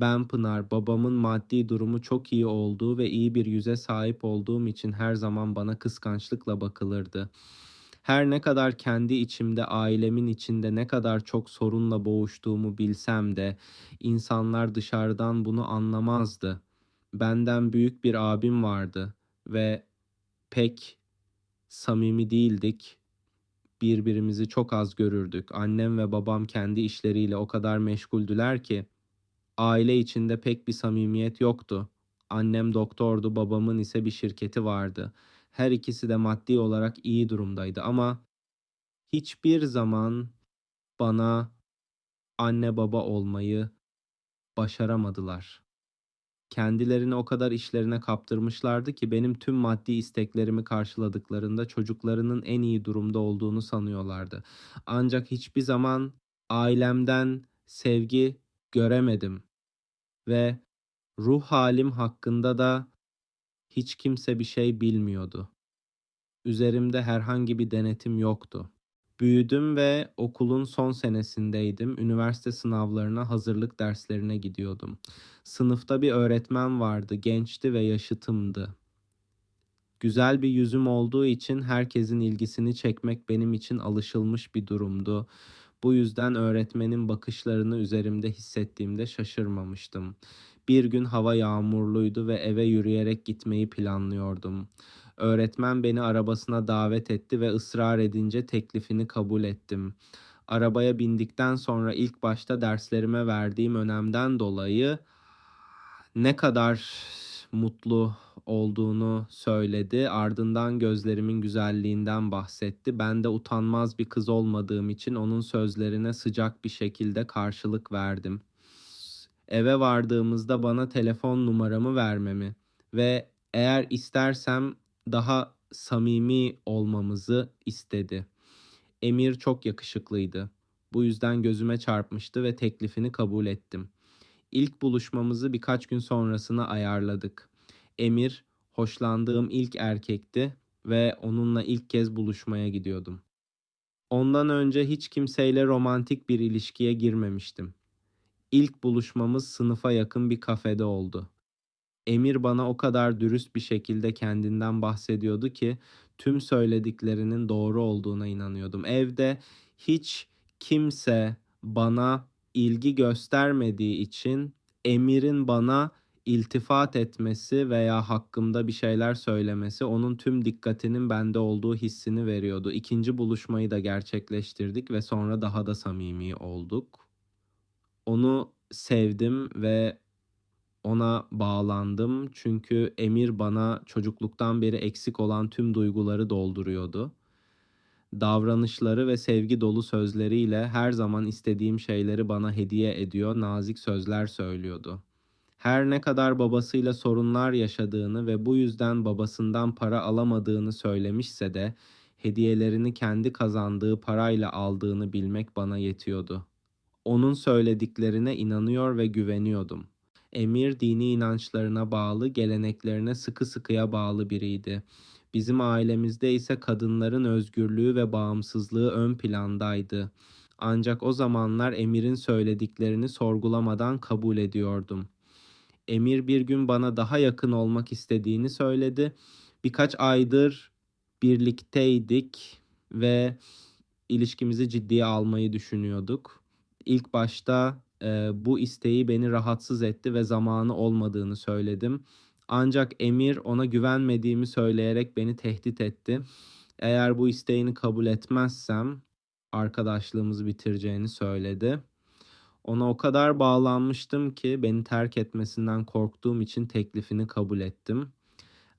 Ben Pınar, babamın maddi durumu çok iyi olduğu ve iyi bir yüze sahip olduğum için her zaman bana kıskançlıkla bakılırdı. Her ne kadar kendi içimde, ailemin içinde ne kadar çok sorunla boğuştuğumu bilsem de insanlar dışarıdan bunu anlamazdı. Benden büyük bir abim vardı ve pek samimi değildik. Birbirimizi çok az görürdük. Annem ve babam kendi işleriyle o kadar meşguldüler ki aile içinde pek bir samimiyet yoktu. Annem doktordu, babamın ise bir şirketi vardı. Her ikisi de maddi olarak iyi durumdaydı ama hiçbir zaman bana anne baba olmayı başaramadılar. Kendilerini o kadar işlerine kaptırmışlardı ki benim tüm maddi isteklerimi karşıladıklarında çocuklarının en iyi durumda olduğunu sanıyorlardı. Ancak hiçbir zaman ailemden sevgi göremedim ve ruh halim hakkında da hiç kimse bir şey bilmiyordu. Üzerimde herhangi bir denetim yoktu. Büyüdüm ve okulun son senesindeydim. Üniversite sınavlarına hazırlık derslerine gidiyordum. Sınıfta bir öğretmen vardı, gençti ve yaşıtımdı. Güzel bir yüzüm olduğu için herkesin ilgisini çekmek benim için alışılmış bir durumdu. Bu yüzden öğretmenin bakışlarını üzerimde hissettiğimde şaşırmamıştım. Bir gün hava yağmurluydu ve eve yürüyerek gitmeyi planlıyordum. Öğretmen beni arabasına davet etti ve ısrar edince teklifini kabul ettim. Arabaya bindikten sonra ilk başta derslerime verdiğim önemden dolayı ne kadar mutlu olduğunu söyledi. Ardından gözlerimin güzelliğinden bahsetti. Ben de utanmaz bir kız olmadığım için onun sözlerine sıcak bir şekilde karşılık verdim. Eve vardığımızda bana telefon numaramı vermemi ve eğer istersem daha samimi olmamızı istedi. Emir çok yakışıklıydı. Bu yüzden gözüme çarpmıştı ve teklifini kabul ettim. İlk buluşmamızı birkaç gün sonrasına ayarladık. Emir hoşlandığım ilk erkekti ve onunla ilk kez buluşmaya gidiyordum. Ondan önce hiç kimseyle romantik bir ilişkiye girmemiştim. İlk buluşmamız sınıfa yakın bir kafede oldu. Emir bana o kadar dürüst bir şekilde kendinden bahsediyordu ki tüm söylediklerinin doğru olduğuna inanıyordum. Evde hiç kimse bana ilgi göstermediği için Emir'in bana iltifat etmesi veya hakkımda bir şeyler söylemesi onun tüm dikkatinin bende olduğu hissini veriyordu. İkinci buluşmayı da gerçekleştirdik ve sonra daha da samimi olduk. Onu sevdim ve ona bağlandım çünkü Emir bana çocukluktan beri eksik olan tüm duyguları dolduruyordu. Davranışları ve sevgi dolu sözleriyle her zaman istediğim şeyleri bana hediye ediyor, nazik sözler söylüyordu. Her ne kadar babasıyla sorunlar yaşadığını ve bu yüzden babasından para alamadığını söylemişse de hediyelerini kendi kazandığı parayla aldığını bilmek bana yetiyordu. Onun söylediklerine inanıyor ve güveniyordum. Emir dini inançlarına bağlı, geleneklerine sıkı sıkıya bağlı biriydi. Bizim ailemizde ise kadınların özgürlüğü ve bağımsızlığı ön plandaydı. Ancak o zamanlar Emir'in söylediklerini sorgulamadan kabul ediyordum. Emir bir gün bana daha yakın olmak istediğini söyledi. Birkaç aydır birlikteydik ve ilişkimizi ciddiye almayı düşünüyorduk. İlk başta e, bu isteği beni rahatsız etti ve zamanı olmadığını söyledim. Ancak Emir ona güvenmediğimi söyleyerek beni tehdit etti. Eğer bu isteğini kabul etmezsem arkadaşlığımızı bitireceğini söyledi. Ona o kadar bağlanmıştım ki beni terk etmesinden korktuğum için teklifini kabul ettim.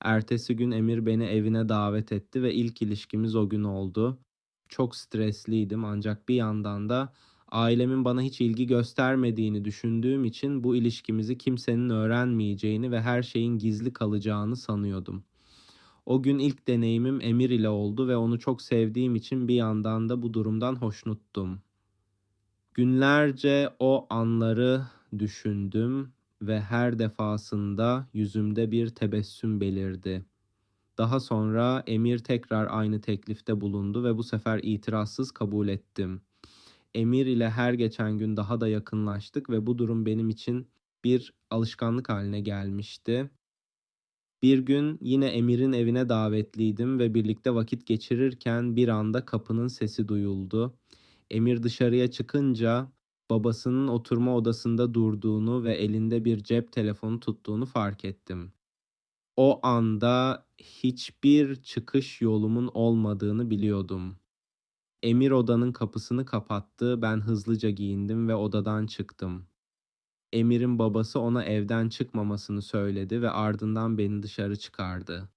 Ertesi gün Emir beni evine davet etti ve ilk ilişkimiz o gün oldu. Çok stresliydim ancak bir yandan da ailemin bana hiç ilgi göstermediğini düşündüğüm için bu ilişkimizi kimsenin öğrenmeyeceğini ve her şeyin gizli kalacağını sanıyordum. O gün ilk deneyimim Emir ile oldu ve onu çok sevdiğim için bir yandan da bu durumdan hoşnuttum. Günlerce o anları düşündüm ve her defasında yüzümde bir tebessüm belirdi. Daha sonra Emir tekrar aynı teklifte bulundu ve bu sefer itirazsız kabul ettim. Emir ile her geçen gün daha da yakınlaştık ve bu durum benim için bir alışkanlık haline gelmişti. Bir gün yine Emir'in evine davetliydim ve birlikte vakit geçirirken bir anda kapının sesi duyuldu. Emir dışarıya çıkınca babasının oturma odasında durduğunu ve elinde bir cep telefonu tuttuğunu fark ettim. O anda hiçbir çıkış yolumun olmadığını biliyordum. Emir odanın kapısını kapattı. Ben hızlıca giyindim ve odadan çıktım. Emir'in babası ona evden çıkmamasını söyledi ve ardından beni dışarı çıkardı.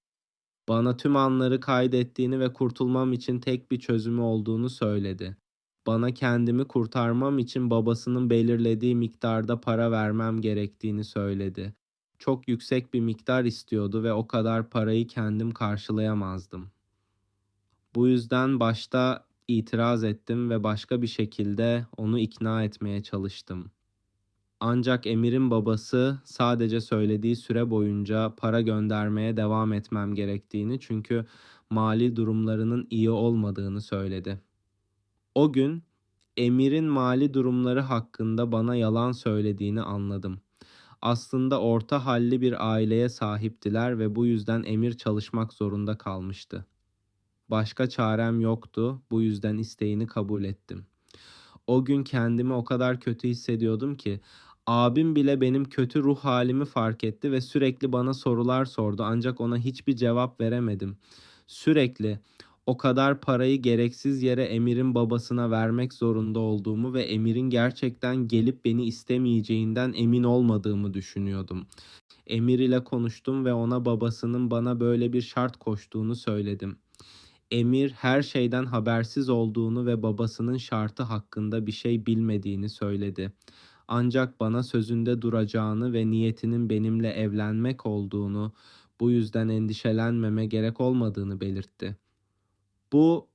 Bana tüm anları kaydettiğini ve kurtulmam için tek bir çözümü olduğunu söyledi. Bana kendimi kurtarmam için babasının belirlediği miktarda para vermem gerektiğini söyledi. Çok yüksek bir miktar istiyordu ve o kadar parayı kendim karşılayamazdım. Bu yüzden başta itiraz ettim ve başka bir şekilde onu ikna etmeye çalıştım. Ancak Emir'in babası sadece söylediği süre boyunca para göndermeye devam etmem gerektiğini çünkü mali durumlarının iyi olmadığını söyledi. O gün Emir'in mali durumları hakkında bana yalan söylediğini anladım. Aslında orta halli bir aileye sahiptiler ve bu yüzden Emir çalışmak zorunda kalmıştı. Başka çarem yoktu, bu yüzden isteğini kabul ettim. O gün kendimi o kadar kötü hissediyordum ki abim bile benim kötü ruh halimi fark etti ve sürekli bana sorular sordu ancak ona hiçbir cevap veremedim. Sürekli o kadar parayı gereksiz yere Emir'in babasına vermek zorunda olduğumu ve Emir'in gerçekten gelip beni istemeyeceğinden emin olmadığımı düşünüyordum. Emir ile konuştum ve ona babasının bana böyle bir şart koştuğunu söyledim. Emir her şeyden habersiz olduğunu ve babasının şartı hakkında bir şey bilmediğini söyledi. Ancak bana sözünde duracağını ve niyetinin benimle evlenmek olduğunu, bu yüzden endişelenmeme gerek olmadığını belirtti. Bu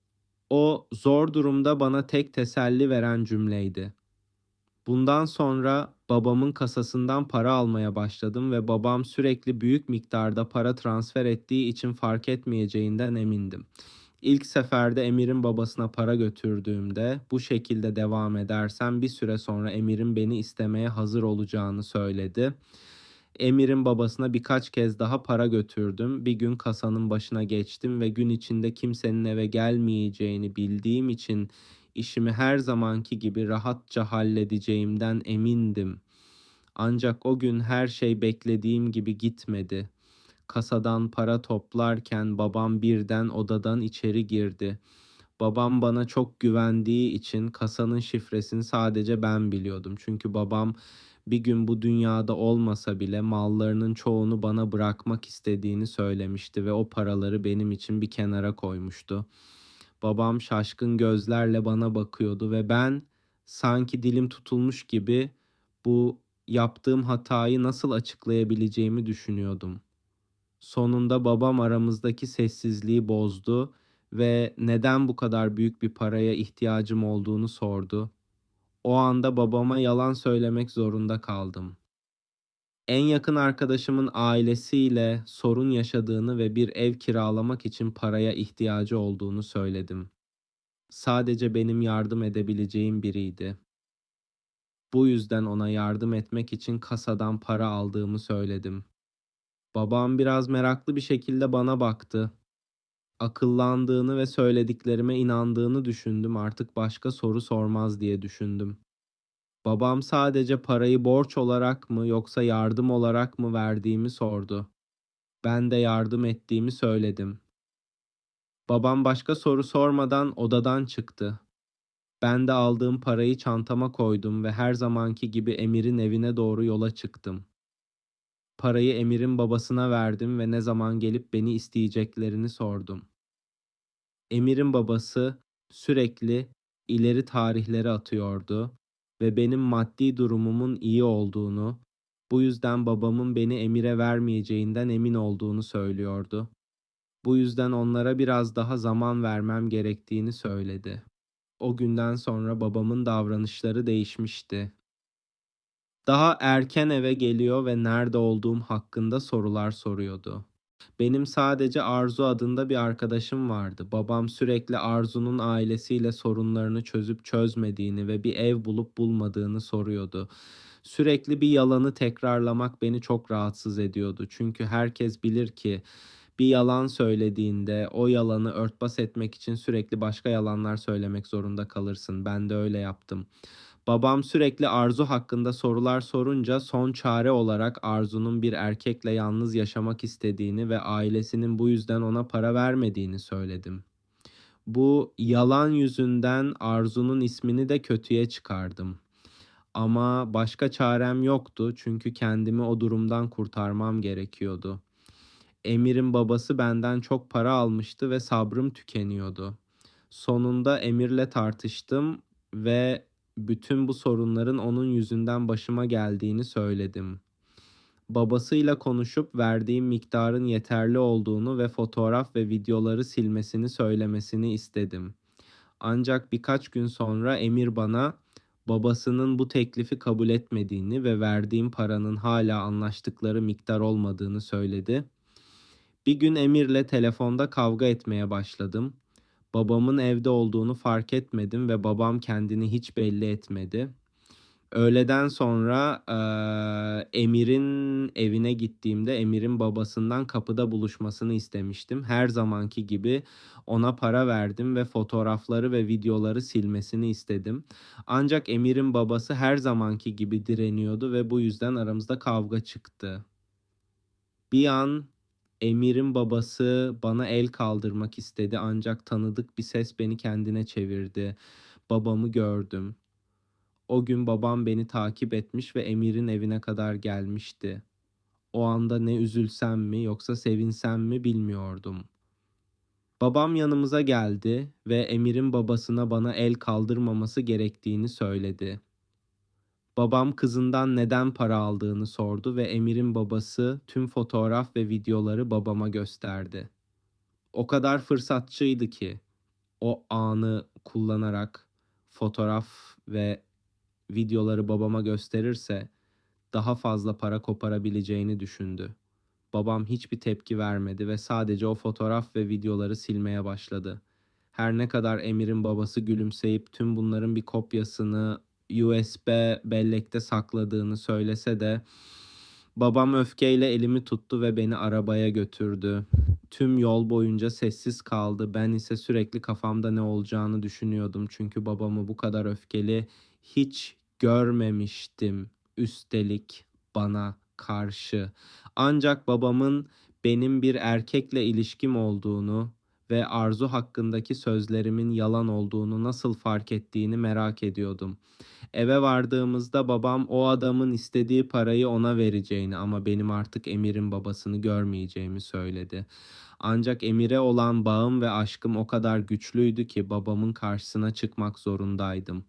o zor durumda bana tek teselli veren cümleydi. Bundan sonra babamın kasasından para almaya başladım ve babam sürekli büyük miktarda para transfer ettiği için fark etmeyeceğinden emindim. İlk seferde Emir'in babasına para götürdüğümde bu şekilde devam edersem bir süre sonra Emir'in beni istemeye hazır olacağını söyledi. Emir'in babasına birkaç kez daha para götürdüm. Bir gün kasanın başına geçtim ve gün içinde kimsenin eve gelmeyeceğini bildiğim için işimi her zamanki gibi rahatça halledeceğimden emindim. Ancak o gün her şey beklediğim gibi gitmedi. Kasadan para toplarken babam birden odadan içeri girdi. Babam bana çok güvendiği için kasanın şifresini sadece ben biliyordum. Çünkü babam bir gün bu dünyada olmasa bile mallarının çoğunu bana bırakmak istediğini söylemişti ve o paraları benim için bir kenara koymuştu. Babam şaşkın gözlerle bana bakıyordu ve ben sanki dilim tutulmuş gibi bu yaptığım hatayı nasıl açıklayabileceğimi düşünüyordum. Sonunda babam aramızdaki sessizliği bozdu ve neden bu kadar büyük bir paraya ihtiyacım olduğunu sordu. O anda babama yalan söylemek zorunda kaldım. En yakın arkadaşımın ailesiyle sorun yaşadığını ve bir ev kiralamak için paraya ihtiyacı olduğunu söyledim. Sadece benim yardım edebileceğim biriydi. Bu yüzden ona yardım etmek için kasadan para aldığımı söyledim. Babam biraz meraklı bir şekilde bana baktı. Akıllandığını ve söylediklerime inandığını düşündüm. Artık başka soru sormaz diye düşündüm. Babam sadece parayı borç olarak mı yoksa yardım olarak mı verdiğimi sordu. Ben de yardım ettiğimi söyledim. Babam başka soru sormadan odadan çıktı. Ben de aldığım parayı çantama koydum ve her zamanki gibi Emir'in evine doğru yola çıktım. Parayı Emir'in babasına verdim ve ne zaman gelip beni isteyeceklerini sordum. Emir'in babası sürekli ileri tarihleri atıyordu ve benim maddi durumumun iyi olduğunu, bu yüzden babamın beni Emir'e vermeyeceğinden emin olduğunu söylüyordu. Bu yüzden onlara biraz daha zaman vermem gerektiğini söyledi. O günden sonra babamın davranışları değişmişti. Daha erken eve geliyor ve nerede olduğum hakkında sorular soruyordu. Benim sadece Arzu adında bir arkadaşım vardı. Babam sürekli Arzu'nun ailesiyle sorunlarını çözüp çözmediğini ve bir ev bulup bulmadığını soruyordu. Sürekli bir yalanı tekrarlamak beni çok rahatsız ediyordu. Çünkü herkes bilir ki bir yalan söylediğinde o yalanı örtbas etmek için sürekli başka yalanlar söylemek zorunda kalırsın. Ben de öyle yaptım. Babam sürekli Arzu hakkında sorular sorunca son çare olarak Arzu'nun bir erkekle yalnız yaşamak istediğini ve ailesinin bu yüzden ona para vermediğini söyledim. Bu yalan yüzünden Arzu'nun ismini de kötüye çıkardım. Ama başka çarem yoktu çünkü kendimi o durumdan kurtarmam gerekiyordu. Emir'in babası benden çok para almıştı ve sabrım tükeniyordu. Sonunda Emir'le tartıştım ve bütün bu sorunların onun yüzünden başıma geldiğini söyledim. Babasıyla konuşup verdiğim miktarın yeterli olduğunu ve fotoğraf ve videoları silmesini söylemesini istedim. Ancak birkaç gün sonra Emir bana babasının bu teklifi kabul etmediğini ve verdiğim paranın hala anlaştıkları miktar olmadığını söyledi. Bir gün Emir'le telefonda kavga etmeye başladım. Babamın evde olduğunu fark etmedim ve babam kendini hiç belli etmedi. Öğleden sonra eee, Emir'in evine gittiğimde Emir'in babasından kapıda buluşmasını istemiştim. Her zamanki gibi ona para verdim ve fotoğrafları ve videoları silmesini istedim. Ancak Emir'in babası her zamanki gibi direniyordu ve bu yüzden aramızda kavga çıktı. Bir an Emir'in babası bana el kaldırmak istedi ancak tanıdık bir ses beni kendine çevirdi. Babamı gördüm. O gün babam beni takip etmiş ve Emir'in evine kadar gelmişti. O anda ne üzülsem mi yoksa sevinsem mi bilmiyordum. Babam yanımıza geldi ve Emir'in babasına bana el kaldırmaması gerektiğini söyledi. Babam kızından neden para aldığını sordu ve Emir'in babası tüm fotoğraf ve videoları babama gösterdi. O kadar fırsatçıydı ki o anı kullanarak fotoğraf ve videoları babama gösterirse daha fazla para koparabileceğini düşündü. Babam hiçbir tepki vermedi ve sadece o fotoğraf ve videoları silmeye başladı. Her ne kadar Emir'in babası gülümseyip tüm bunların bir kopyasını USB bellekte sakladığını söylese de babam öfkeyle elimi tuttu ve beni arabaya götürdü. Tüm yol boyunca sessiz kaldı. Ben ise sürekli kafamda ne olacağını düşünüyordum. Çünkü babamı bu kadar öfkeli hiç görmemiştim. Üstelik bana karşı. Ancak babamın benim bir erkekle ilişkim olduğunu ve Arzu hakkındaki sözlerimin yalan olduğunu nasıl fark ettiğini merak ediyordum. Eve vardığımızda babam o adamın istediği parayı ona vereceğini ama benim artık Emir'in babasını görmeyeceğimi söyledi. Ancak Emir'e olan bağım ve aşkım o kadar güçlüydü ki babamın karşısına çıkmak zorundaydım.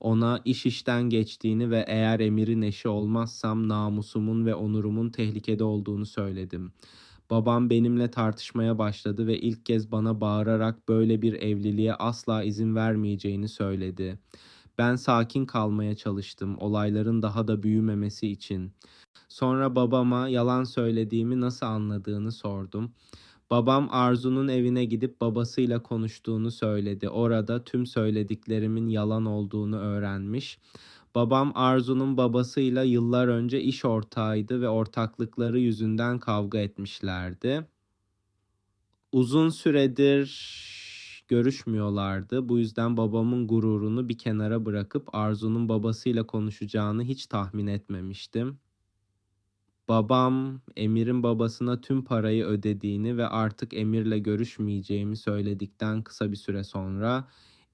Ona iş işten geçtiğini ve eğer Emir'in eşi olmazsam namusumun ve onurumun tehlikede olduğunu söyledim. Babam benimle tartışmaya başladı ve ilk kez bana bağırarak böyle bir evliliğe asla izin vermeyeceğini söyledi. Ben sakin kalmaya çalıştım olayların daha da büyümemesi için. Sonra babama yalan söylediğimi nasıl anladığını sordum. Babam Arzu'nun evine gidip babasıyla konuştuğunu söyledi. Orada tüm söylediklerimin yalan olduğunu öğrenmiş. Babam Arzu'nun babasıyla yıllar önce iş ortağıydı ve ortaklıkları yüzünden kavga etmişlerdi. Uzun süredir görüşmüyorlardı. Bu yüzden babamın gururunu bir kenara bırakıp Arzu'nun babasıyla konuşacağını hiç tahmin etmemiştim. Babam Emir'in babasına tüm parayı ödediğini ve artık Emir'le görüşmeyeceğimi söyledikten kısa bir süre sonra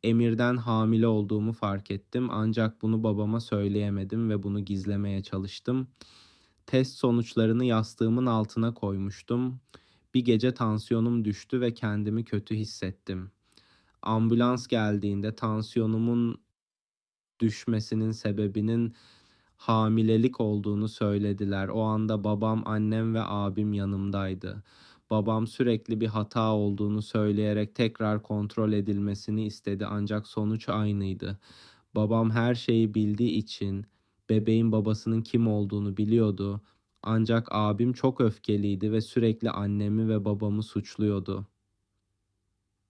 Emir'den hamile olduğumu fark ettim ancak bunu babama söyleyemedim ve bunu gizlemeye çalıştım. Test sonuçlarını yastığımın altına koymuştum. Bir gece tansiyonum düştü ve kendimi kötü hissettim. Ambulans geldiğinde tansiyonumun düşmesinin sebebinin hamilelik olduğunu söylediler. O anda babam, annem ve abim yanımdaydı. Babam sürekli bir hata olduğunu söyleyerek tekrar kontrol edilmesini istedi ancak sonuç aynıydı. Babam her şeyi bildiği için bebeğin babasının kim olduğunu biliyordu. Ancak abim çok öfkeliydi ve sürekli annemi ve babamı suçluyordu.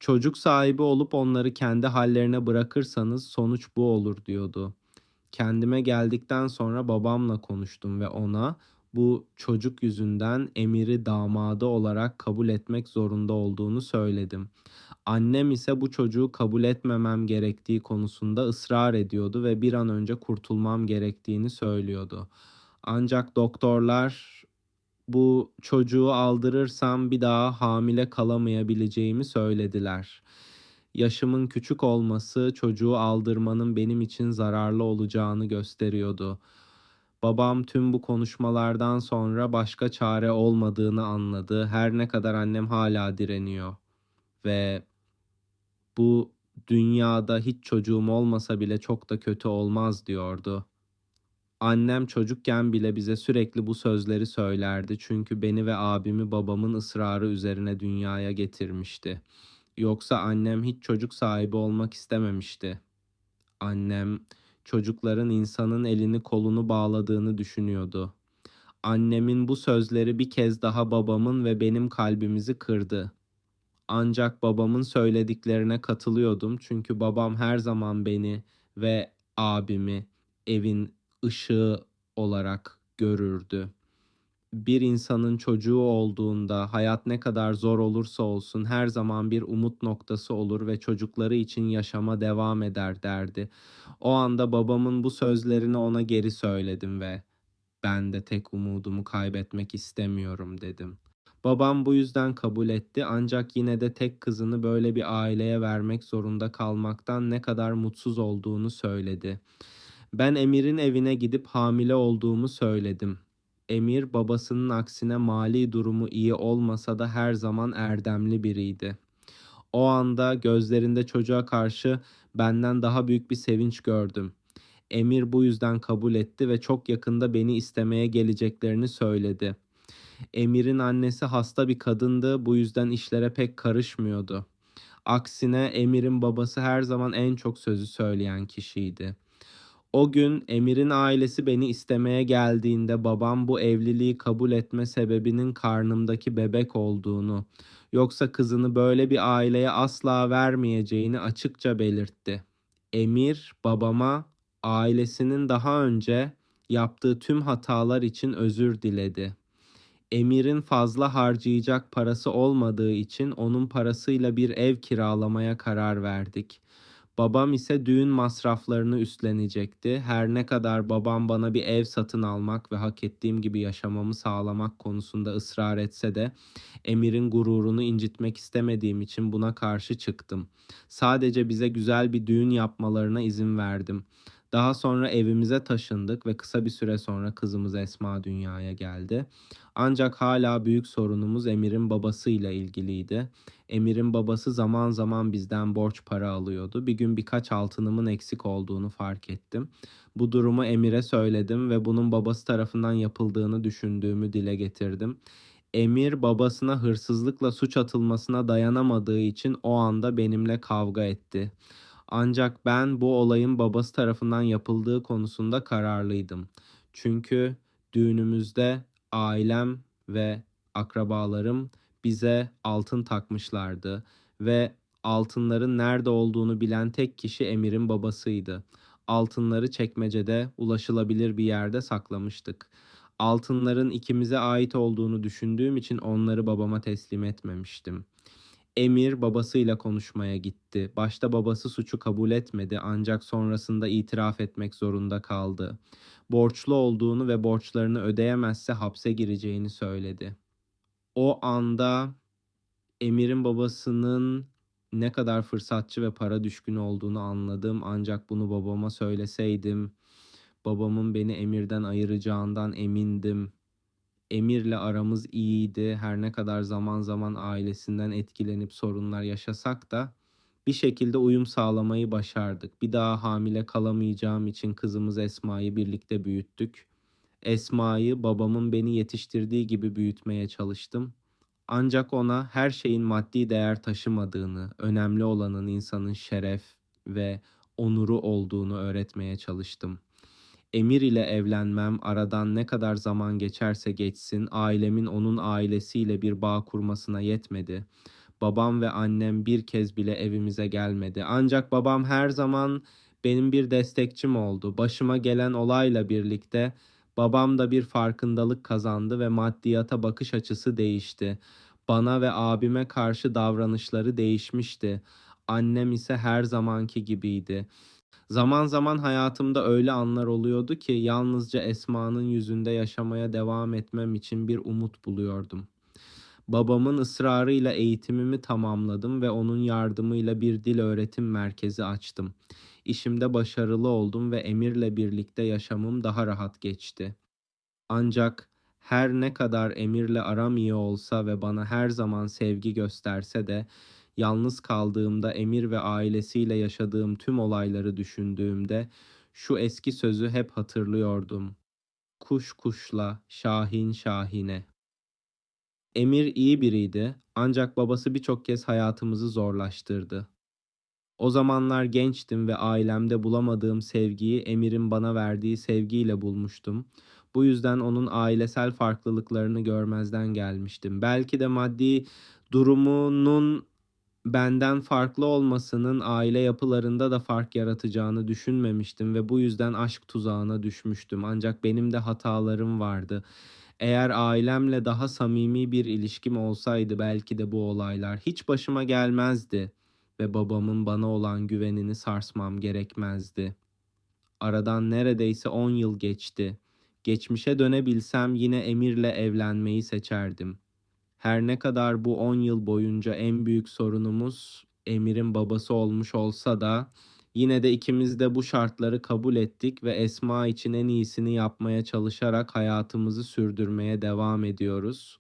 Çocuk sahibi olup onları kendi hallerine bırakırsanız sonuç bu olur diyordu. Kendime geldikten sonra babamla konuştum ve ona bu çocuk yüzünden Emir'i damadı olarak kabul etmek zorunda olduğunu söyledim. Annem ise bu çocuğu kabul etmemem gerektiği konusunda ısrar ediyordu ve bir an önce kurtulmam gerektiğini söylüyordu. Ancak doktorlar bu çocuğu aldırırsam bir daha hamile kalamayabileceğimi söylediler. Yaşımın küçük olması çocuğu aldırmanın benim için zararlı olacağını gösteriyordu. Babam tüm bu konuşmalardan sonra başka çare olmadığını anladı. Her ne kadar annem hala direniyor ve bu dünyada hiç çocuğum olmasa bile çok da kötü olmaz diyordu. Annem çocukken bile bize sürekli bu sözleri söylerdi çünkü beni ve abimi babamın ısrarı üzerine dünyaya getirmişti. Yoksa annem hiç çocuk sahibi olmak istememişti. Annem çocukların insanın elini kolunu bağladığını düşünüyordu. Annemin bu sözleri bir kez daha babamın ve benim kalbimizi kırdı. Ancak babamın söylediklerine katılıyordum çünkü babam her zaman beni ve abimi evin ışığı olarak görürdü. Bir insanın çocuğu olduğunda hayat ne kadar zor olursa olsun her zaman bir umut noktası olur ve çocukları için yaşama devam eder derdi. O anda babamın bu sözlerini ona geri söyledim ve ben de tek umudumu kaybetmek istemiyorum dedim. Babam bu yüzden kabul etti ancak yine de tek kızını böyle bir aileye vermek zorunda kalmaktan ne kadar mutsuz olduğunu söyledi. Ben Emir'in evine gidip hamile olduğumu söyledim. Emir babasının aksine mali durumu iyi olmasa da her zaman erdemli biriydi. O anda gözlerinde çocuğa karşı benden daha büyük bir sevinç gördüm. Emir bu yüzden kabul etti ve çok yakında beni istemeye geleceklerini söyledi. Emir'in annesi hasta bir kadındı, bu yüzden işlere pek karışmıyordu. Aksine Emir'in babası her zaman en çok sözü söyleyen kişiydi. O gün Emir'in ailesi beni istemeye geldiğinde babam bu evliliği kabul etme sebebinin karnımdaki bebek olduğunu, yoksa kızını böyle bir aileye asla vermeyeceğini açıkça belirtti. Emir babama ailesinin daha önce yaptığı tüm hatalar için özür diledi. Emir'in fazla harcayacak parası olmadığı için onun parasıyla bir ev kiralamaya karar verdik. Babam ise düğün masraflarını üstlenecekti. Her ne kadar babam bana bir ev satın almak ve hak ettiğim gibi yaşamamı sağlamak konusunda ısrar etse de Emir'in gururunu incitmek istemediğim için buna karşı çıktım. Sadece bize güzel bir düğün yapmalarına izin verdim. Daha sonra evimize taşındık ve kısa bir süre sonra kızımız Esma dünyaya geldi. Ancak hala büyük sorunumuz Emir'in babasıyla ilgiliydi. Emir'in babası zaman zaman bizden borç para alıyordu. Bir gün birkaç altınımın eksik olduğunu fark ettim. Bu durumu Emir'e söyledim ve bunun babası tarafından yapıldığını düşündüğümü dile getirdim. Emir babasına hırsızlıkla suç atılmasına dayanamadığı için o anda benimle kavga etti. Ancak ben bu olayın babası tarafından yapıldığı konusunda kararlıydım. Çünkü düğünümüzde ailem ve akrabalarım bize altın takmışlardı ve altınların nerede olduğunu bilen tek kişi Emir'in babasıydı. Altınları çekmecede ulaşılabilir bir yerde saklamıştık. Altınların ikimize ait olduğunu düşündüğüm için onları babama teslim etmemiştim. Emir babasıyla konuşmaya gitti. Başta babası suçu kabul etmedi ancak sonrasında itiraf etmek zorunda kaldı. Borçlu olduğunu ve borçlarını ödeyemezse hapse gireceğini söyledi. O anda Emir'in babasının ne kadar fırsatçı ve para düşkünü olduğunu anladım ancak bunu babama söyleseydim babamın beni Emir'den ayıracağından emindim. Emir'le aramız iyiydi. Her ne kadar zaman zaman ailesinden etkilenip sorunlar yaşasak da bir şekilde uyum sağlamayı başardık. Bir daha hamile kalamayacağım için kızımız Esma'yı birlikte büyüttük. Esma'yı babamın beni yetiştirdiği gibi büyütmeye çalıştım. Ancak ona her şeyin maddi değer taşımadığını, önemli olanın insanın şeref ve onuru olduğunu öğretmeye çalıştım. Emir ile evlenmem aradan ne kadar zaman geçerse geçsin ailemin onun ailesiyle bir bağ kurmasına yetmedi. Babam ve annem bir kez bile evimize gelmedi. Ancak babam her zaman benim bir destekçim oldu. Başıma gelen olayla birlikte babam da bir farkındalık kazandı ve maddiyata bakış açısı değişti. Bana ve abime karşı davranışları değişmişti. Annem ise her zamanki gibiydi. Zaman zaman hayatımda öyle anlar oluyordu ki yalnızca Esma'nın yüzünde yaşamaya devam etmem için bir umut buluyordum. Babamın ısrarıyla eğitimimi tamamladım ve onun yardımıyla bir dil öğretim merkezi açtım. İşimde başarılı oldum ve Emir'le birlikte yaşamım daha rahat geçti. Ancak her ne kadar Emir'le aram iyi olsa ve bana her zaman sevgi gösterse de yalnız kaldığımda Emir ve ailesiyle yaşadığım tüm olayları düşündüğümde şu eski sözü hep hatırlıyordum. Kuş kuşla, şahin şahine. Emir iyi biriydi ancak babası birçok kez hayatımızı zorlaştırdı. O zamanlar gençtim ve ailemde bulamadığım sevgiyi Emir'in bana verdiği sevgiyle bulmuştum. Bu yüzden onun ailesel farklılıklarını görmezden gelmiştim. Belki de maddi durumunun benden farklı olmasının aile yapılarında da fark yaratacağını düşünmemiştim ve bu yüzden aşk tuzağına düşmüştüm. Ancak benim de hatalarım vardı. Eğer ailemle daha samimi bir ilişkim olsaydı belki de bu olaylar hiç başıma gelmezdi ve babamın bana olan güvenini sarsmam gerekmezdi. Aradan neredeyse 10 yıl geçti. Geçmişe dönebilsem yine Emir'le evlenmeyi seçerdim. Her ne kadar bu 10 yıl boyunca en büyük sorunumuz Emir'in babası olmuş olsa da yine de ikimiz de bu şartları kabul ettik ve Esma için en iyisini yapmaya çalışarak hayatımızı sürdürmeye devam ediyoruz.